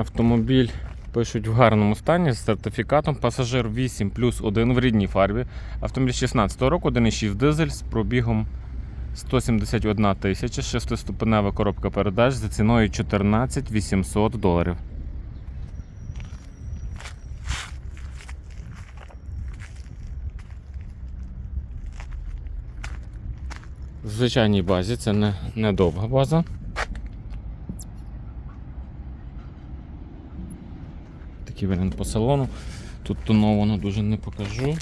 Автомобіль пишуть в гарному стані з сертифікатом. Пасажир 8 плюс 1 в рідній фарбі. Автомобіль 16 року, 1,6 дизель з пробігом 171 тисяча, 6-ступенева коробка передач за ціною 14 800 доларів. В звичайній базі це не, не довга база. Такий варіант по салону. Тут тоновано дуже не покажу.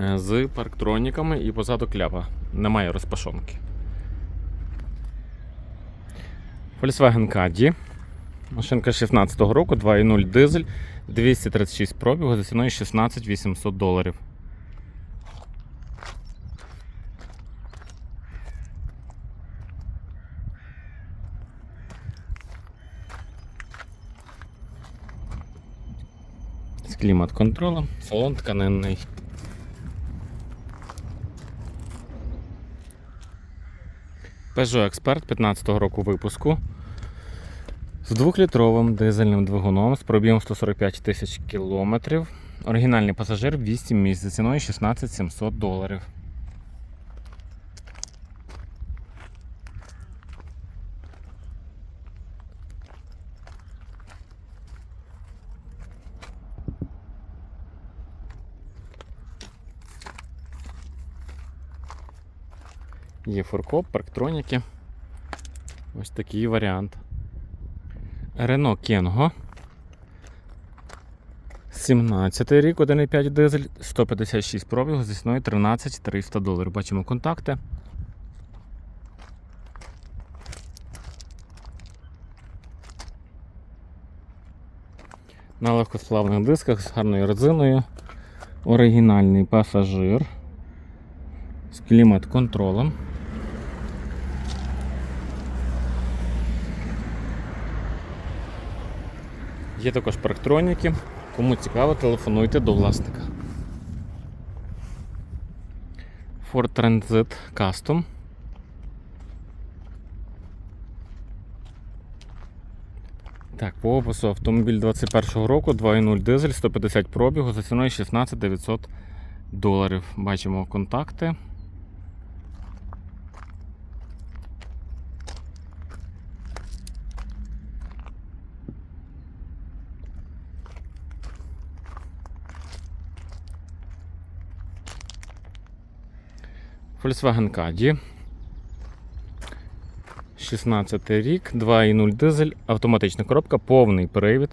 Е, З парктроніками і позаду кляпа. Немає розпашонки. Volkswagen Caddy. Машинка 16-го року, 2.0 дизель, 236 пробігу за ціною 16 800 доларів. З клімат-контролем, салон тканинний. Peugeot Expert 15-го року випуску з двохлітровим дизельним двигуном з пробігом 145 тисяч кілометрів. Оригінальний пасажир 8 місць за ціною 16 700 доларів. Є фуркоп, парктроніки. Ось такий варіант. Renault Kengo. 17 рік, 1,5 дизель, 156 пробігу зі ціною 13 300 доларів. Бачимо контакти. На легкосплавних дисках з гарною резиною. Оригінальний пасажир з клімат-контролем. Є також парктроніки. Кому цікаво, телефонуйте до власника. Ford Transit Custom. Так, по опису автомобіль 21 року, 2.0 дизель, 150 пробігу за ціною 16 900 доларів. Бачимо контакти. Volkswagen Caddy. 16 рік, 2.0 дизель, автоматична коробка, повний привід.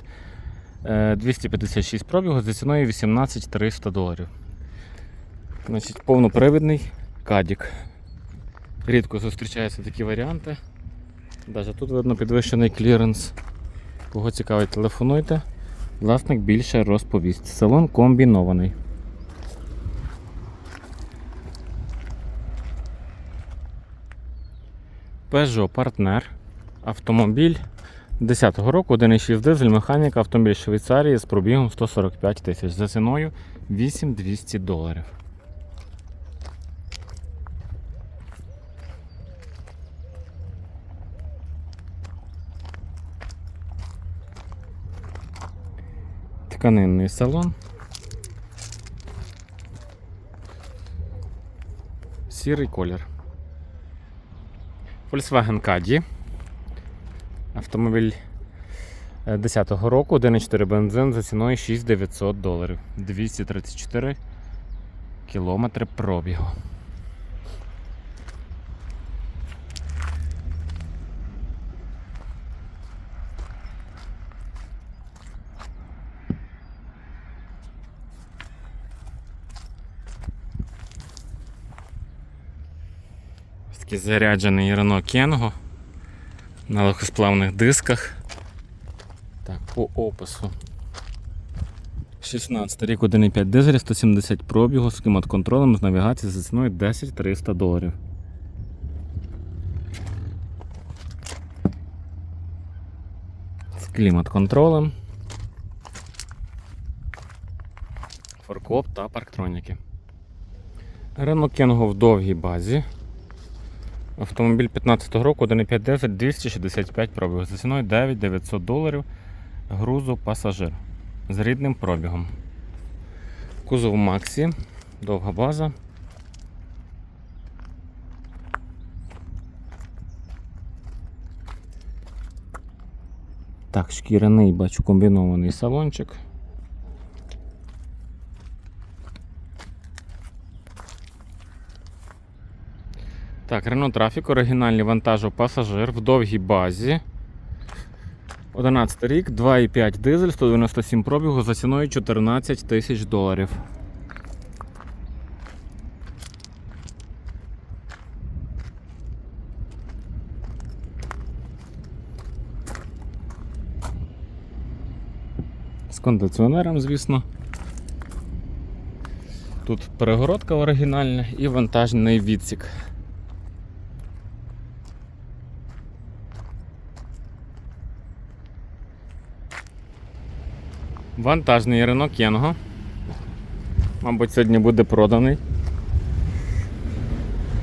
Е, 256 пробігу за ціною 18 300 доларів. Значить, повнопривідний кадік. Рідко зустрічаються такі варіанти. Навіть тут видно підвищений кліренс. Кого цікавить, телефонуйте. Власник більше розповість. Салон комбінований. Peugeot Partner. Автомобіль 10-го року, 1,6 дизель, механіка, автомобіль Швейцарії з пробігом 145 тисяч за ціною 8200 доларів. Тканинний салон. Сірий колір. Volkswagen Caddy. Автомобіль 10 року 1,4 бензин за ціною 6900 доларів. 234 кілометри пробігу. Такий заряджений Renault Kengo на легкосплавних дисках. Так, по опису. 16 рік 1,5 дизель, 170 пробігу з клімат-контролем з навігацією за ціною 10 300 доларів. З клімат-контролем. Форкоп та парктроніки. Kengo в довгій базі. Автомобіль 15 року, 1,5 дизель, 265 пробігу. За ціною 9900 доларів. Грузу пасажир з рідним пробігом. Кузов Максі, довга база. Так, шкіряний, бачу, комбінований салончик. Так, Renault Traffic, оригінальний вантажопасажир в довгій базі. 11 рік, 2,5 дизель, 197 пробігу за ціною 14 тисяч доларів. З кондиціонером, звісно. Тут перегородка оригінальна і вантажний відсік. Вантажний Renault Kengo. Мабуть, сьогодні буде проданий.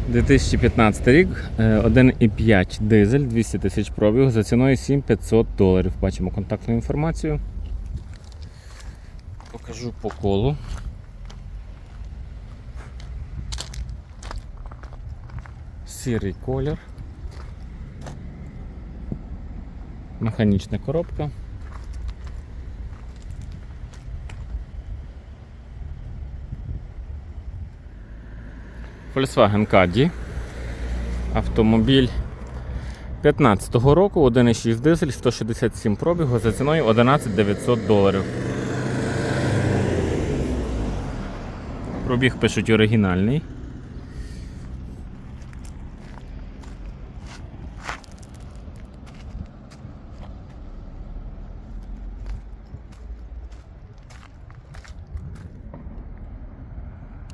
2015 рік, е, 1,5 дизель, 200 тисяч пробігу за ціною 7500 доларів. Бачимо контактну інформацію. Покажу по колу. Сірий колір. Механічна коробка. Volkswagen Caddy. Автомобіль 15-го року, 1,6 дизель, 167 пробігу за ціною 11 900 доларів. Пробіг пишуть оригінальний.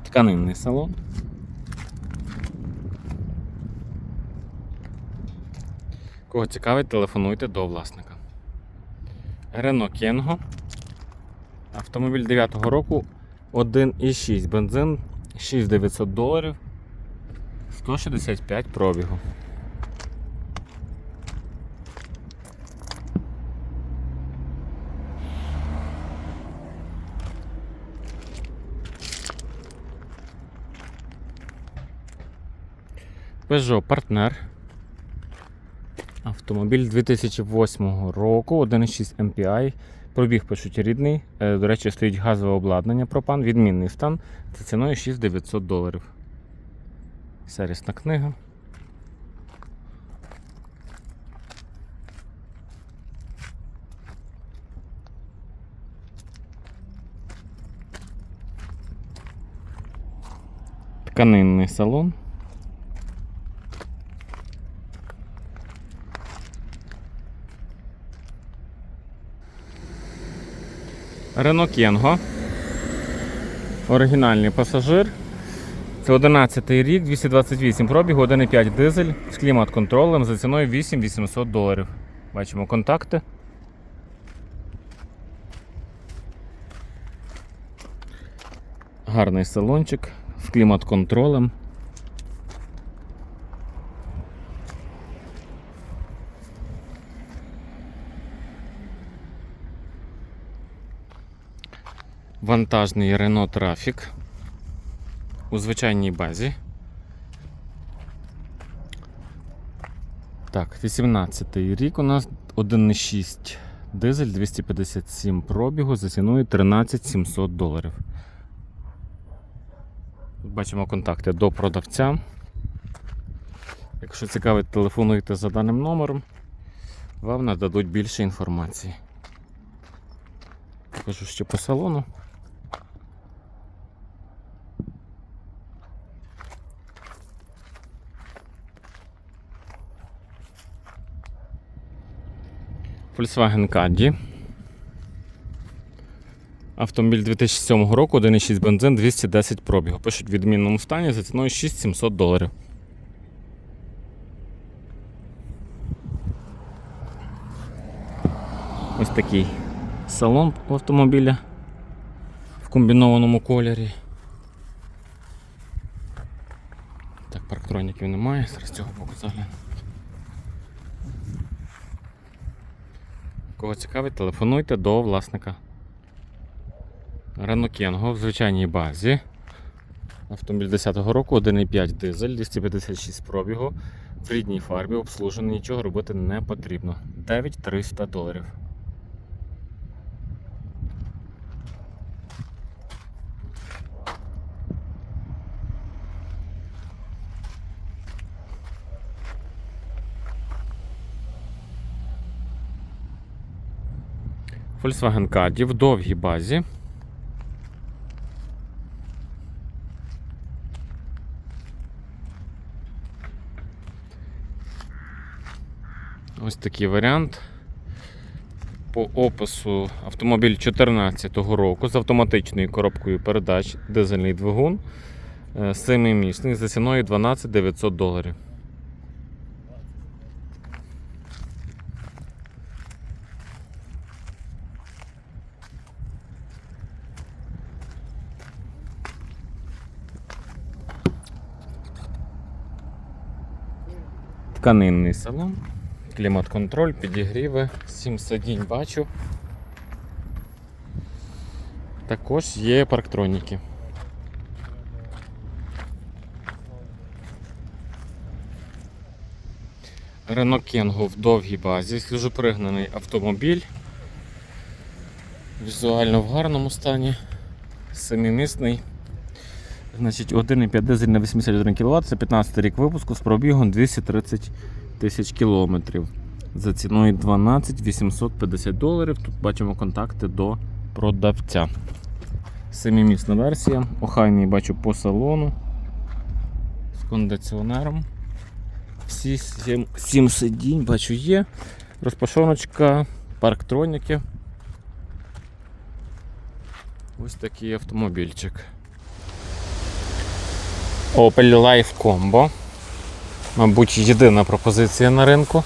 Тканинний салон. Кого цікавить, телефонуйте до власника. Renault Kengo. Автомобіль 9-го року 1,6 бензин 6900 доларів 165 пробігу. Peugeot партнер. Автомобіль 2008 року, 1,6 MPI. Пробіг пишуть рідний. Е, До речі, стоїть газове обладнання пропан, відмінний стан. Це ціною 6900 доларів. Сервісна книга. Тканинний салон. Renault Kengo. Оригінальний пасажир. Це 11 рік, 228 пробігу, 1,5 дизель з клімат-контролем за ціною 8800 доларів. Бачимо контакти. Гарний салончик з клімат-контролем. Вантажний Renault Traffic у звичайній базі. Так, 18 рік у нас 1,6 Дизель 257 пробігу за ціною 13 700 доларів. Бачимо контакти до продавця. Якщо цікавить, телефонуйте за даним номером, вам нададуть більше інформації. Покажу ще по салону. Volkswagen Caddy. Автомобіль 2007 року, 1,6 бензин, 210 пробігу. Пишуть в відмінному стані за ціною 6700 доларів. Ось такий салон у автомобіля в комбінованому кольорі. Так, парктроніків немає, зараз цього боку загляну. Кого цікавить, телефонуйте до власника. Ренокенго в звичайній базі. Автомобіль 10-го року, 1,5 дизель, 256 пробігу. В рідній фарбі обслужений, нічого робити не потрібно. 9300 доларів. Volkswagen Caddy в довгій базі. Ось такий варіант. По опису автомобіль 2014 року з автоматичною коробкою передач, дизельний двигун, е, семимісний за ціною 12 900 доларів. Тканинний салон, клімат-контроль, підігріви, 7 сидінь бачу. Також є парктроніки. Renault Kangoo в довгій базі, свіжопригнаний автомобіль. Візуально в гарному стані, семимісний. Значить, 1,5 дизель на 81 кВт, це 15 рік випуску з пробігом 230 тисяч кілометрів. За ціною 12 850 доларів. Тут бачимо контакти до продавця. Семимісна версія. Охайний бачу по салону. З кондиціонером. Всі 7, 7 сидінь бачу є. Розпашоночка, парктроніки. Ось такий автомобільчик. Opel Life Combo. Мабуть, єдина пропозиція на ринку.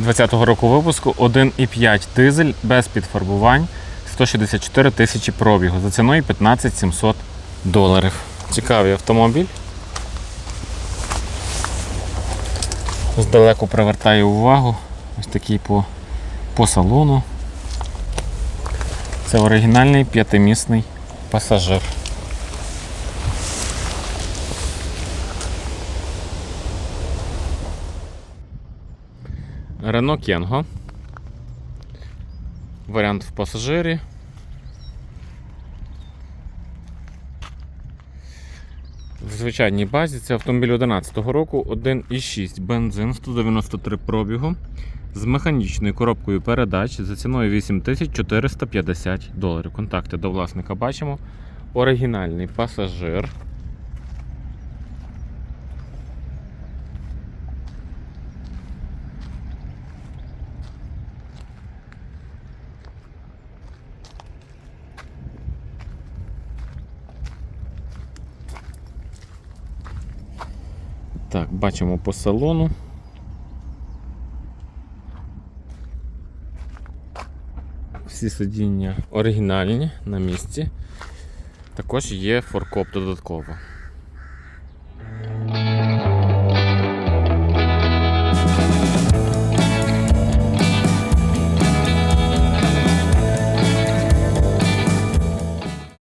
20-го року випуску 1,5 дизель без підфарбувань 164 тисячі пробігу за ціною 15 700 доларів. Цікавий автомобіль. Здалеку привертає увагу. Ось такий по, по салону. Це оригінальний п'ятимісний пасажир. Renault Kangoo. Варіант в пасажирі. В звичайній базі це автомобіль 2011 року 1,6 бензин 193 пробігу з механічною коробкою передач за ціною 8450 доларів. Контакти до власника бачимо. Оригінальний пасажир. Так, бачимо по салону. Всі сидіння оригінальні на місці. Також є форкоп додатково.